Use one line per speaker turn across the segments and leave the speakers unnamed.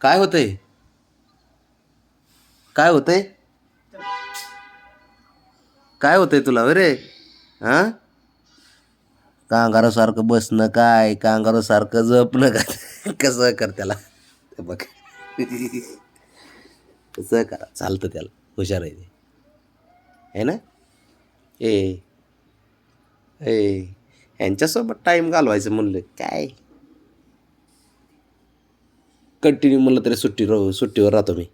काय होतंय? काय होतंय? काय होतंय तुला रे हा? कांगारासारखं बसणं काय? कांगारासारखं जपणं काय? कसं कर त्याला? ते बघ. कसं करा? चालतं त्याला. हुशार आहे ते. आहे ना? ए. ए. यांच्यासोबत टाईम घालवायचं म्हणलं. काय? कंटिन्यू म्हणलं तरी सुट्टी राहू सुट्टीवर राहतो मी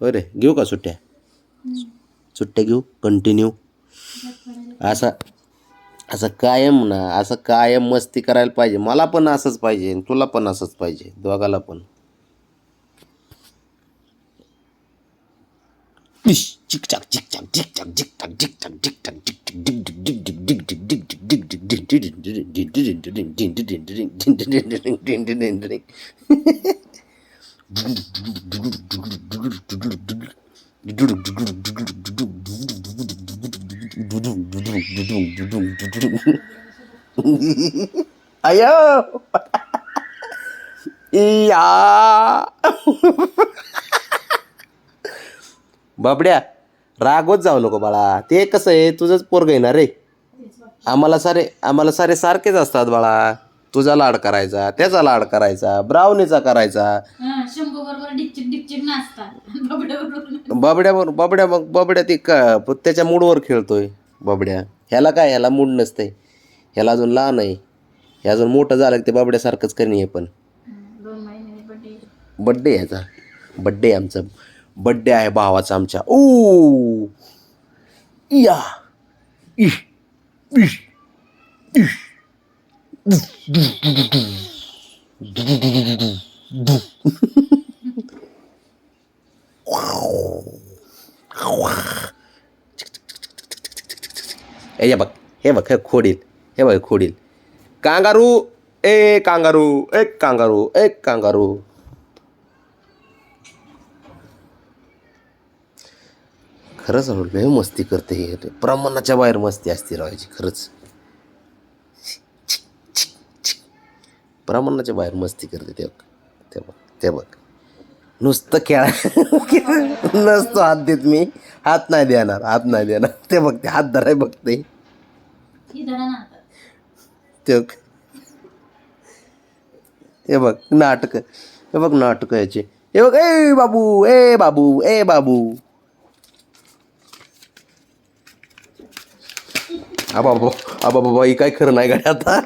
होय रे घेऊ का सुट्ट्या सुट्ट्या घेऊ कंटिन्यू असं असं कायम ना असं कायम मस्ती करायला पाहिजे मला पण असंच पाहिजे तुला पण असंच पाहिजे दोघाला पण इश, चिकचाक चिकचाक चिकचाक चिकचाक चिकचाक चिकचाक चिकचिक डिक डिक डिक डिक डिक डिक अयो इया बाबड्या रागवत जाऊ नको बाळा ते कसं आहे? तुझंच पोरग येणार रे? आम्हाला सारे आम्हाला सारे सारखेच असतात बाळा. तुझा लाड करायचा त्याचा लाड करायचा ब्रावणीचा करायचा.
हा, शंभू बरोबर डिकचिक डिकचिक नाचतात बबड्या बरोबर
बाबड्यावर बाबड्या मग बाबड्या ती का त्याच्या मूडवर खेळतोय बाबड्या. ह्याला काय? ह्याला मूड नसते ह्याला अजून लहान आहे. हे अजून मोठं झालं की ते बाबड्यासारखंच करणे आहे पण.
दोन महिने बड्डे
बड्डे ह्याचा बड्डे आमचा. बड्डे आहे भावाचा आमच्या. ओ या! Ella bak, he bak, he koril, he bak koril. Kangaroo, eh kangaroo, eh kangaroo, eh kangaroo. खरंच लय मस्ती करते हे. प्रमाणाच्या बाहेर मस्ती असते राहायची खरंच. प्रमाणाच्या बाहेर मस्ती करते ते बघ ते बघ ते बघ. नुसतं खेळा नसतो हात देत मी. हात नाही देणार हात नाही देणार. ते बघ ते हात धराय बघते ते बघ. हे बघ नाटक. हे बघ नाटक याचे. हे बघ ए बाबू ए बाबू ए बाबू. आबा बाबा आबा बाबा ही काय खरं नाही गाडी आता?